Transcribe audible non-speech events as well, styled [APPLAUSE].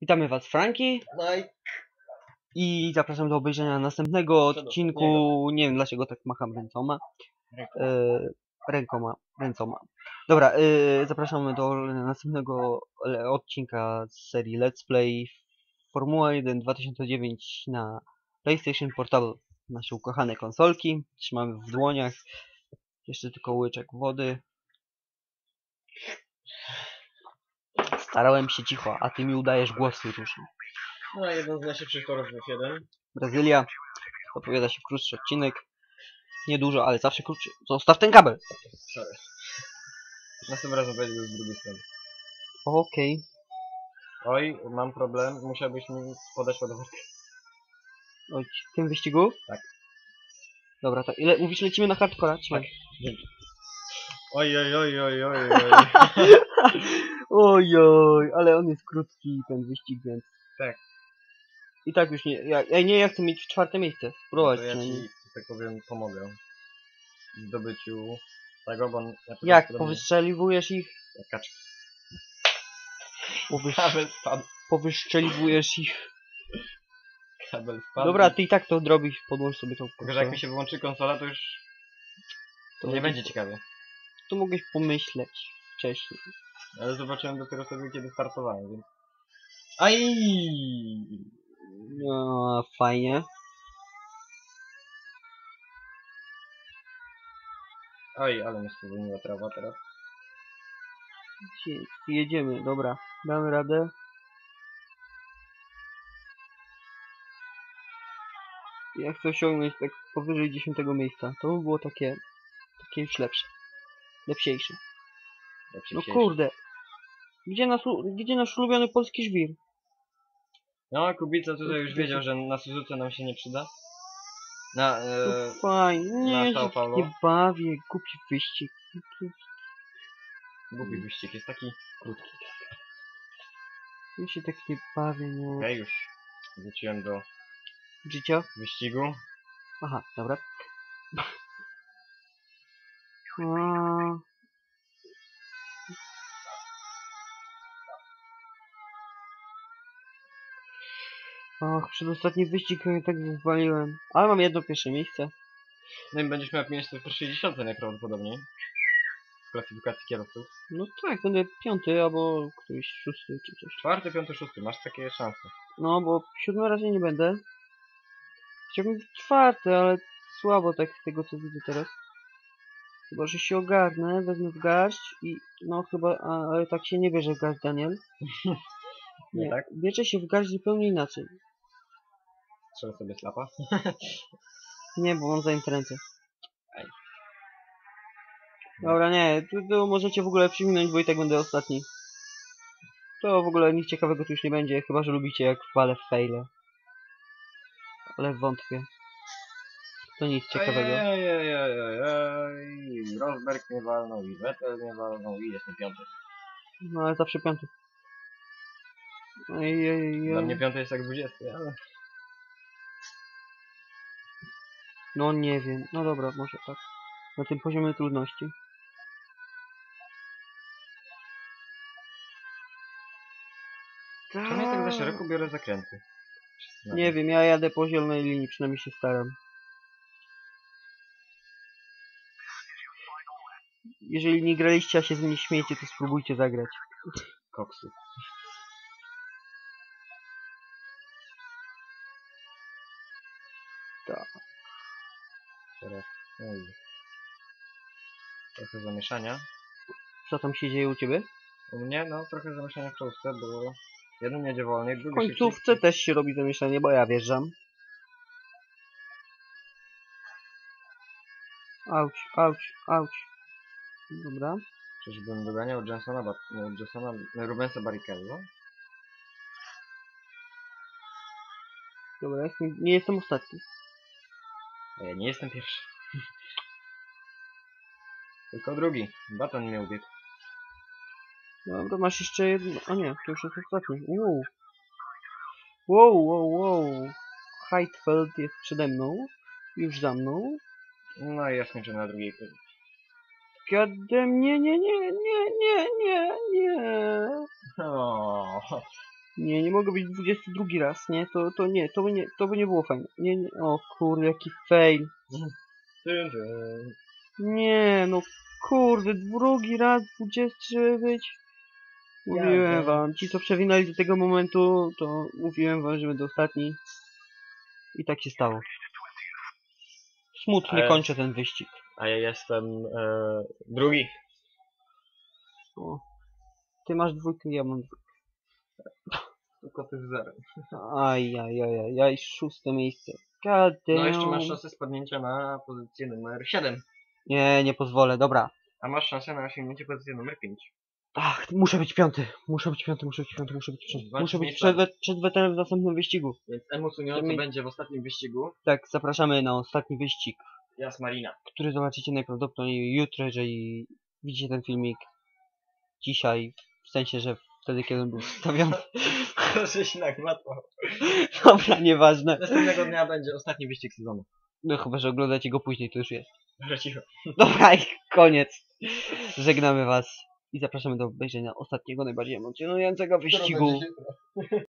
Witamy Was, Franki, No i zapraszam do obejrzenia następnego odcinku. Nie wiem dlaczego tak macham ręcoma. Rękoma. E, rękoma, ręcoma. Dobra, e, zapraszamy do następnego odcinka z serii Let's Play Formuła 1 2009 na PlayStation Portable. Nasze ukochane konsolki. Trzymamy w dłoniach. Jeszcze tylko łyczek wody. Starałem się cicho, a ty mi udajesz głos słyszy. no, jeden z najszybszych torów F1. Brazylia. Zapowiada się krótszy odcinek. Niedużo, ale zawsze krótszy. Zostaw ten kabel. Sorry. Następnym razem wejdę z drugiej strony. Okej. Oj, mam problem, musiałbyś mi podać ładowarkę. Oj, w tym wyścigu? Tak. Dobra, to ile mówisz lecimy na hardcora? Trzymaj. Oj, oj, oj, oj, oj, oj. [LAUGHS] Ojoj, ale on jest krótki ten wyścig, więc. Tak. I tak już nie. Ja, ja nie ja chcę mieć czwarte miejsce. Spróbować To ja ci, tak powiem, pomogę. W zdobyciu tego, bo... Ja Jak powystrzeliwujesz ich? Jak kaczki. Powysz... Kabel spadł. Powystrzeliwujesz ich. Kabel spadł. Dobra, ty i tak to zrobisz, podłącz sobie tą Tylko, że jak mi się wyłączy konsola, to już To nie będzie ciekawie. To mogłeś pomyśleć wcześniej. Ale zobaczyłem dopiero sobie, kiedy startowałem, więc... Aj! No, fajnie. Oj, ale mnie spowolniła trawa teraz. Jedziemy, dobra. Damy radę. Ja chcę osiągnąć tak powyżej 10 miejsca. To by było takie, takie już lepsze. Lepsiejsze. Się No kurde. Gdzie, nas, u- gdzie nasz ulubiony polski żwir? No, Kubica tutaj już wiedział, że na Suzuce nam się nie przyda. Na, e, fajnie. Nie, na Paulo. nie bawię. Głupi wyścig. głupi wyścig, jest taki krótki. Ja się tak nie bawię, no. Okej, już wróciłem do Życia? wyścigu. Aha, dobra. [LAUGHS] A... Och, przedostatni wyścig e, tak wywaliłem. Ale mam jedno pierwsze miejsce. No i będziesz miał miejsce w pierwszej dziesiątce najprawdopodobniej. W klasyfikacji kierowców. No tak, będę piąty albo któryś szósty czy coś. Czwarty, piąty, szósty, masz takie szanse. No, bo siódmy razie nie będę. Chciałbym być czwarty, ale słabo tak z tego co widzę teraz. Chyba, że się ogarnę, wezmę w garść i no chyba, a, ale tak się nie bierze w garść Daniel. [LAUGHS] Nie tak? Bierze się w garść zupełnie inaczej. Strzelę sobie slapa. [LAUGHS] Nie, bo mam ręce. Aj. Dobra, nie, tu, tu możecie w ogóle przyminąć, bo i tak będę ostatni. To w ogóle nic ciekawego tu już nie będzie, chyba że lubicie jak wale w faile. Ale wątpię. To nic ciekawego. Ej, ej, ej, ej, ej. Rosberg mnie walnął i Vettel mnie walnął i jestem piąty. No ale zawsze piąty. Ej, ej, Dla mnie piąty jest jak dwudziesty, ale... No nie wiem, no dobra, może tak. Na tym poziomie trudności. Czemu ja tak za szeroko biorę zakręty? Nie wiem, ja jadę po zielonej linii, przynajmniej się staram. Jeżeli nie graliście, a się z mnie śmiejecie, to spróbujcie zagrać. Koksy. Teraz... Oj. Trochę zamieszania. Co tam się dzieje u ciebie? U mnie, no, trochę zamieszania w czołówce, bo jeden jedzie wolniej, W drugi końcówce szybciej. też się robi zamieszanie, bo ja wjeżdżam. Auć, auć, auć. Dobra. Czyżbym doganiał Jensona, Bat Jensona Rubensa Barrichello? Dobra, jestem, nie jestem ostatni. Ja nie jestem pierwszy. [LAUGHS] Tylko drugi. Baton mnie ubiegł. Dobra, masz jeszcze jedno. A nie, to już jest ostatni. Wow. Wow, wow, wow. Heidfeld jest przede mną. Już za mną. No i ja skończyłem na drugiej pozycji. Gadem, nie, nie, nie, nie, nie, nie, nie. [LAUGHS] O, Nie, nie mogę być 22 raz, nie? To, to nie, to by nie, to by nie było fajne. Nie, nie, o kurde, jaki fail. Nie, no kurde, drugi raz 20 żeby być. Mówiłem Ja, wam, ci co przewinęli do tego momentu, to mówiłem wam, że będę ostatni. I tak się stało. Smutnie Ale- kończę ten wyścig. A ja jestem e, drugi. O. Ty masz dwójkę, ja mam dwójkę. Tylko ty z zerem. Aj, aj, aj, aj, aj, szóste miejsce. God damn. No jeszcze masz szansę spadnięcia na pozycję numer 7. Nie, nie pozwolę, dobra. A masz szansę na osiągnięcie pozycji numer 5. Ach, muszę być piąty. Muszę być piąty, muszę być piąty, muszę być piąty. Muszę być przed, przed weterem w następnym wyścigu. Więc emocjonujący Chcemy- będzie w ostatnim wyścigu. Tak, zapraszamy na ostatni wyścig, Jas Marina. który zobaczycie najprawdopodobniej jutro, jeżeli widzicie ten filmik dzisiaj, w sensie, że wtedy, kiedy on był wstawiony. Proszę [LAUGHS] się nagmatwał. Dobra, nieważne. Następnego dnia będzie ostatni wyścig sezonu. No chyba, że oglądacie go później, to już jest. Dobra, cicho. Dobra, i koniec. Żegnamy was i zapraszamy do obejrzenia ostatniego, najbardziej emocjonującego wyścigu.